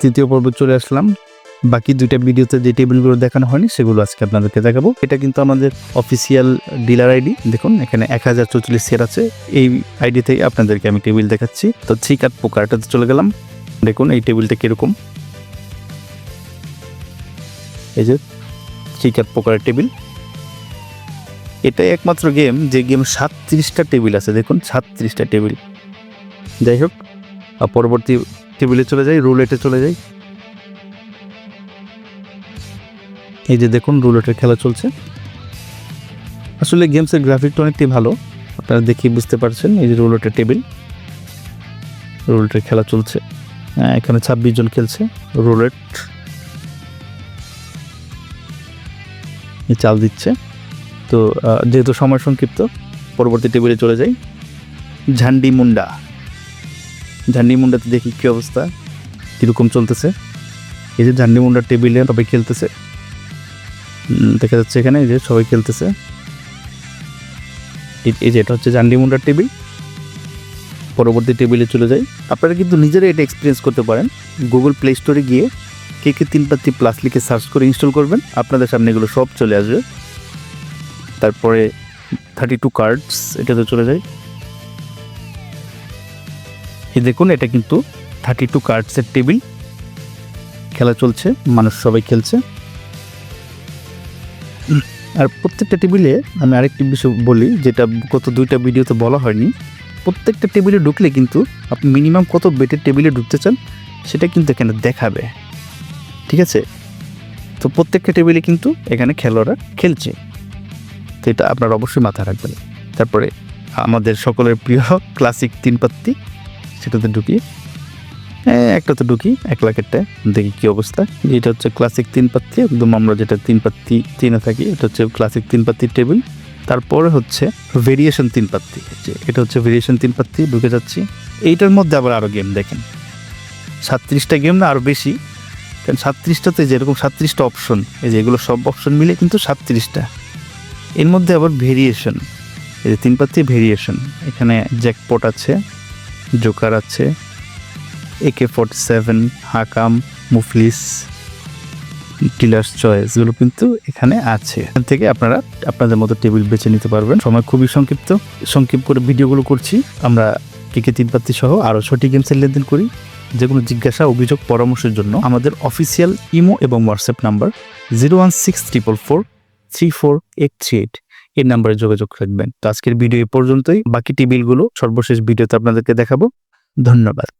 তৃতীয় পর্বে চলে আসলাম। বাকি দুইটা ভিডিওতে যে টেবিলগুলো দেখানো হয়নি, সেগুলো আজকে আপনাদেরকে দেখাবো। এটা কিন্তু আমাদের অফিসিয়াল ডিলার আইডি দেখুন, এখানে এক হাজার চৌচল্লিশ সেট আছে। এই আইডি থেকে আপনাদেরকে আমি টেবিল দেখাচ্ছি। তো ঠিক আর পোকারটাতে চলে গেলাম। দেখুন, এই টেবিলটা কীরকম। এই যে ঠিক আর পোকারের টেবিল। এটাই একমাত্র গেম যে গেম সাতত্রিশটা টেবিল আছে। দেখুন, সাতত্রিশটা টেবিল। যাই হোক পরবর্তী টেবিলে চলে যাই রুলেটে চলে যাই। এই যে দেখুন রুলেটের খেলা চলছে। আসলে গেমসের গ্রাফিকটা অনেকটাই ভালো। আপনারা দেখে বুঝতে পারছেন এই যে রুলেটের টেবিল। রুলেটের খেলা চলছে। হ্যাঁ, এখানে ছাব্বিশ জন খেলছে রুলেট। চাল দিচ্ছে। তো যেহেতু সময় সংক্ষিপ্ত পরবর্তী টেবিলে চলে যাই। ঝান্ডি মুন্ডা। ঝান্ডি মুন্ডাতে দেখি কী অবস্থা, কীরকম চলতেছে। এই যে ঝান্ডি মুন্ডার টেবিলে সবাই খেলতেছে। দেখা যাচ্ছে এখানে এই যে সবাই খেলতেছে। এই- যে এটা হচ্ছে ঝান্ডি মুন্ডার টেবিল পরবর্তী টেবিলে চলে যাই। আপনারা কিন্তু নিজেরাই এটা এক্সপিরিয়েন্স করতে পারেন। গুগল প্লে স্টোরে গিয়ে K K Teen Patti plus লিখে সার্চ করে ইনস্টল করবেন। আপনাদের সামনে এগুলো সব চলে আসবে। তারপরে থার্টি টু কার্ডস এটাতে চলে যায় এই দেখুন, এটা কিন্তু থার্টি টু কার্ডসের টেবিল খেলা চলছে, মানুষ সবাই খেলছে। আর প্রত্যেকটা টেবিলে আমি আরেকটি বিষয় বলি, যেটা গত দুইটা ভিডিওতে বলা হয়নি। প্রত্যেকটা টেবিলে ঢুকলে কিন্তু আপনি মিনিমাম কত বেটের টেবিলে ঢুকতে চান, সেটা কিন্তু এখানে দেখাবে। ঠিক আছে? তো প্রত্যেকটা টেবিলে কিন্তু এখানে খেলোয়াড়রা খেলছে। তো এটা আপনারা অবশ্যই মাথায় রাখবেন। তারপরে আমাদের সকলের প্রিয় ক্লাসিক তিন পাত্তি সেটাতে ঢুকি। হ্যাঁ একটাতে ঢুকি, এক লাখেরটা দেখি কি অবস্থা। এটা হচ্ছে ক্লাসিক তিন পাত্তি একদম আমরা যেটা তিন পাত্তি তিনে থাকি, এটা হচ্ছে ক্লাসিক তিন পাত্তির টেবিল তারপরে হচ্ছে ভেরিয়েশন তিন পাত্তি যে, এটা হচ্ছে ভেরিয়েশন তিন পাত্তি ঢুকে যাচ্ছি। এইটার মধ্যে আবার আরও গেম দেখেন। সাতত্রিশটা গেম না আরও বেশি। কারণ সাতত্রিশটাতে যেরকম সাতত্রিশটা অপশন এই যে এগুলো সব অপশন মিলে কিন্তু সাতত্রিশটা। এর মধ্যে আবার ভেরিয়েশন এই যে তিন পাত্তি ভেরিয়েশন এখানে জ্যাকপট আছে। জোকার আছে। একে ফোর্টি সেভেন হাকাম মুফলিস কিলার্স চয়েস এগুলো কিন্তু এখানে আছে। এখান থেকে আপনারা আপনাদের মতো টেবিল বেছে নিতে পারবেন। সময় খুবই সংক্ষিপ্ত। সংক্ষিপ্ত করে ভিডিওগুলো করছি। আমরা কেকে তিন পাত্তি সহ আরও ছটি গেমসের লেনদেন করি। যে কোনো জিজ্ঞাসা, অভিযোগ, পরামর্শের জন্য আমাদের অফিসিয়াল ইমো এবং WhatsApp number zero one six triple four three four eight three eight এই নাম্বারে যোগাযোগ রাখবেন। তো আজকের ভিডিও এই পর্যন্তই। বাকি টিবিলগুলো সর্বশেষ ভিডিওতে আপনাদেরকে দেখাবো। ধন্যবাদ।